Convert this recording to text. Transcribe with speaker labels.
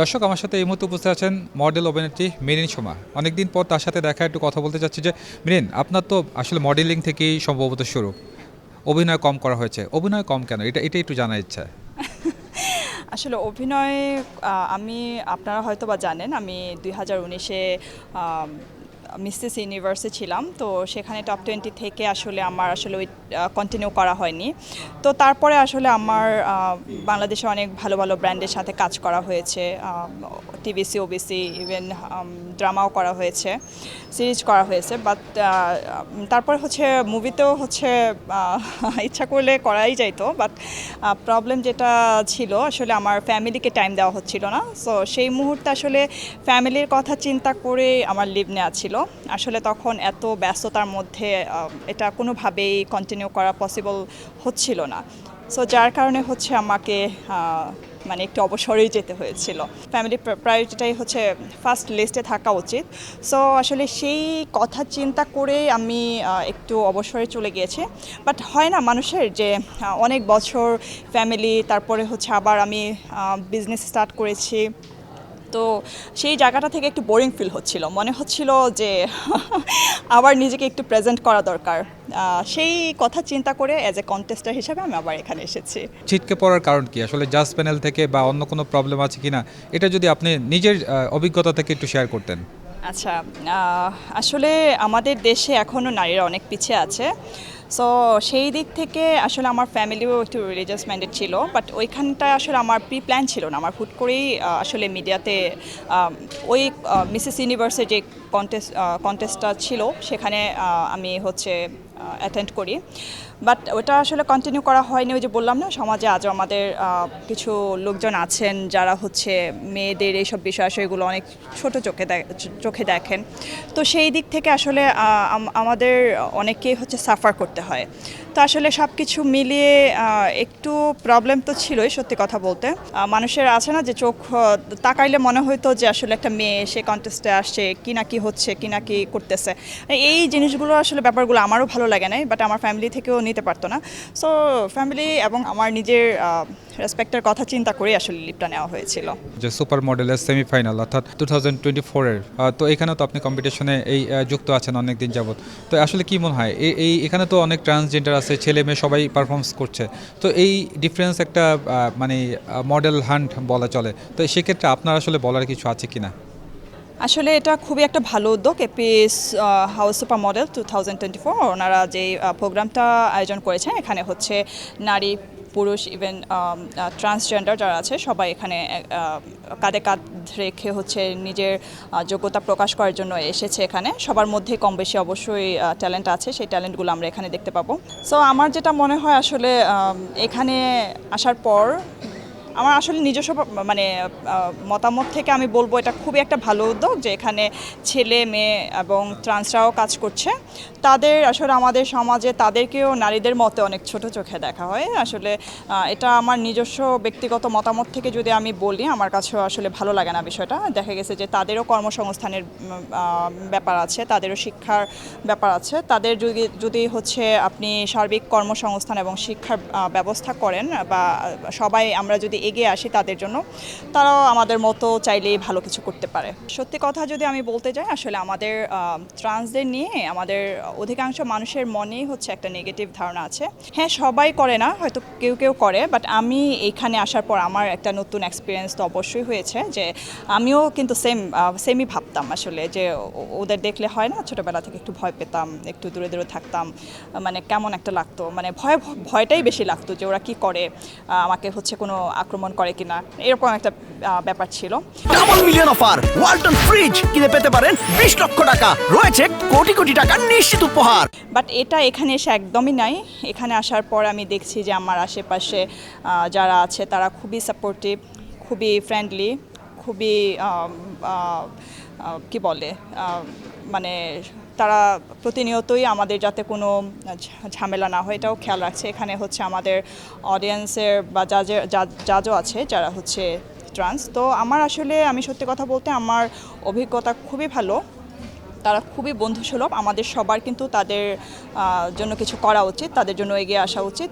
Speaker 1: দর্শক, আমার সাথে এই মুহূর্তে উপস্থিত আছেন মডেল অভিনেত্রী মিরিন সোমা। অনেকদিন পর তার সাথে দেখা, একটু কথা বলতে চাচ্ছি যে মিরিন আপনার তো আসলে মডেলিং থেকেই সম্ভবত শুরু। অভিনয় কম করা হয়েছে। অভিনয় কম কেন? এটা এটা একটু জানার ইচ্ছা।
Speaker 2: আসলে অভিনয় আমি, আপনারা হয়তো বা জানেন, আমি দুই হাজার উনিশে মিসেস ইউনিভার্সে ছিলাম, তো সেখানে টপ টোয়েন্টি থেকে আসলে আমার আসলে ওই কন্টিনিউ করা হয়নি। তো তারপরে আসলে আমার বাংলাদেশে অনেক ভালো ভালো ব্র্যান্ডের সাথে কাজ করা হয়েছে। টিভিসি ওবিসি ইভেন ড্রামাও করা হয়েছে সিরিজ করা হয়েছে বাট তারপর হচ্ছে মুভিতেও হচ্ছে ইচ্ছা করলে করাই যাইতো বাট প্রবলেম যেটা ছিল, আসলে আমার ফ্যামিলিকে টাইম দেওয়া হচ্ছিল না সো সেই মুহূর্তে আসলে ফ্যামিলির কথা চিন্তা করে আমার লিভ নেওয়া ছিল। আসলে তখন এত ব্যস্ততার মধ্যে এটা কোনোভাবেই কন্টিনিউ করা পসিবল হচ্ছিল না। সো যার কারণে হচ্ছে আমাকে মানে একটু অবসরেই যেতে হয়েছিল। ফ্যামিলি প্রায়োরিটিটাই হচ্ছে ফার্স্ট লিস্টে থাকা উচিত। সো আসলে সেই কথা চিন্তা করে আমি একটু অবসরে চলে গিয়েছি। বাট হয় না, মানুষের যে অনেক বছর ফ্যামিলি তারপরে হচ্ছে আবার আমি বিজনেস স্টার্ট করেছি। তো সেই জায়গাটা থেকে একটু বোরিং ফিল হচ্ছিল। মনে হচ্ছিল যে আবার নিজেকে একটু প্রেজেন্ট করা দরকার। সেই কথা চিন্তা করে অ্যাজ এ কন্টেস্টার হিসাবে আমি আবার এখানে এসেছি।
Speaker 1: ছিটকে পড়ার কারণ কি? আসলে জাজ প্যানেল থেকে বা অন্য কোনো প্রবলেম আছে কিনা? এটা যদি আপনি নিজের অভিজ্ঞতা থেকে একটু শেয়ার করতেন।
Speaker 2: আচ্ছা আসলে আমাদের দেশে এখনও নারীরা অনেক পিছিয়ে আছে। সো সেই দিক থেকে আসলে আমার ফ্যামিলিও একটু রিলিজিয়াস মাইন্ডেড ছিল বাট ওইখানটায় আসলে আমার প্রি প্ল্যান ছিল না। আমার হুট করেই আসলে মিডিয়াতে ওই মিসেস ইউনিভার্সের যে কন্টেস্ট কন্টেস্টটা ছিল, সেখানে আমি হচ্ছে অ্যাটেন্ড করি। বাট ওটা আসলে কন্টিনিউ করা হয়নি, ওই যে বললাম না, সমাজে আজও আমাদের কিছু লোকজন আছেন যারা হচ্ছে মেয়েদের এইসব বিষয় আসলে অনেক ছোট চোখে চোখে দেখেন। তো সেই দিক থেকে আসলে আমাদের অনেকেই হচ্ছে সাফার করতে হয়। তো আসলে সব কিছু মিলিয়ে একটু প্রবলেম তো ছিলই, সত্যি কথা বলতে। মানুষের আছে না যে চোখ তাকাইলে মনে হইতো যে আসলে একটা মেয়ে সে কন্টেস্টে আসছে, কি না কি হচ্ছে, কি না কি করতেছে। এই জিনিসগুলো আসলে ব্যাপারগুলো আমারও ভালো লাগে নাই বাট আমার ফ্যামিলি থেকেও নিতে পারতো না। সো ফ্যামিলি এবং আমার নিজের রেসপেক্টের কথা চিন্তা করে আসলে লিপটা নেওয়া হয়েছিল।
Speaker 1: যে সুপার মডেলের সেমিফাইনাল অর্থাৎ টু ফোরের তো এখানেও তো আপনি কম্পিটিশনে এই যুক্ত আছেন অনেক দিন যাবত তো আসলে কি মনে হয় এই, এখানে তো অনেক ট্রান্সজেন্ডার আছে, ছেলে মেয়ে সবাই পারফর্মস করছে। তো এই ডিফারেন্স একটা মানে মডেল হান্ট বলা চলে। তো সেক্ষেত্রে আপনার আসলে বলার কিছু আছে কিনা?
Speaker 2: আসলে এটা খুবই একটা ভালো উদ্যোগ APS house super model two thousand twenty four ওনারা যে প্রোগ্রামটা আয়োজন করেছেন, এখানে হচ্ছে নারী, পুরুষ ইভেন ট্রান্সজেন্ডার যারা আছে, সবাই এখানে কাঁধে কাঁধ রেখে হচ্ছে নিজের যোগ্যতা প্রকাশ করার জন্য এসেছে এখানে। সবার মধ্যে কম বেশি অবশ্যই ট্যালেন্ট আছে, সেই ট্যালেন্টগুলো আমরা এখানে দেখতে পাবো। সো আমার যেটা মনে হয় আসলে এখানে আসার পর আমার আসলে নিজস্ব মানে মতামত থেকে আমি বলব এটা খুবই একটা ভালো উদ্যোগ যে এখানে ছেলে, মেয়ে এবং ট্রান্সরাও কাজ করছে। তাদের আসলে আমাদের সমাজে তাদেরকেও নারীদের মতে অনেক ছোট চোখে দেখা হয়। আসলে এটা আমার নিজস্ব ব্যক্তিগত মতামত থেকে যদি আমি বলি, আমার কাছেও আসলে ভালো লাগে না বিষয়টা। দেখা গেছে যে তাদেরও কর্মসংস্থানের ব্যাপার আছে, তাদেরও শিক্ষার ব্যাপার আছে। তাদের যদি যদি হচ্ছে আপনি সার্বিক কর্মসংস্থান এবং শিক্ষার ব্যবস্থা করেন বা সবাই আমরা যদি এগিয়ে আসি তাদের জন্য, তারাও আমাদের মতো চাইলেই ভালো কিছু করতে পারে। সত্যি কথা যদি আমি বলতে যাই, আসলে আমাদের ট্রান্সদের নিয়ে আমাদের অধিকাংশ মানুষের মনেই হচ্ছে একটা নেগেটিভ ধারণা আছে। হ্যাঁ সবাই করে না, হয়তো কেউ কেউ করে বাট আমি এখানে আসার পর আমার একটা নতুন এক্সপিরিয়েন্স তো অবশ্যই হয়েছে যে আমিও কিন্তু সেম সেমই ভাবতাম আসলে যে ওদের দেখলে হয় না, ছোটোবেলা থেকে একটু ভয় পেতাম, একটু দূরে দূরে থাকতাম মানে কেমন একটা লাগতো মানে ভয়, ভয়টাই বেশি লাগতো যে ওরা কি করে আমাকে হচ্ছে কোনো আক্রমণ করে কিনা এরকম একটা ব্যাপার ছিল।
Speaker 3: Double million offer Walton fridge কিনে পেতে পারেন বিশ লক্ষ টাকা। রয়েছে কোটি কোটি টাকার নিশ্চিত উপহার।
Speaker 2: বাট এটা এখানে এসে একদমই নাই। এখানে আসার পর আমি দেখছি যে আমার আশেপাশে যারা আছে তারা খুবই সাপোর্টিভ খুবই ফ্রেন্ডলি খুবই কি বলে মানে তারা প্রতিনিয়তই আমাদের যাতে কোনো ঝামেলা না হয়, এটাও খেয়াল রাখছে। এখানে হচ্ছে আমাদের অডিয়েন্সের বা জাজের জাজও আছে, যারা হচ্ছে ট্রান্স তো আমার আসলে, আমি সত্যি কথা বলতে আমার অভিজ্ঞতা খুবই ভালো। তারা খুবই বন্ধুসুলভ, আমাদের সবার কিন্তু তাদের জন্য কিছু করা উচিত, তাদের জন্য এগিয়ে আসা উচিত।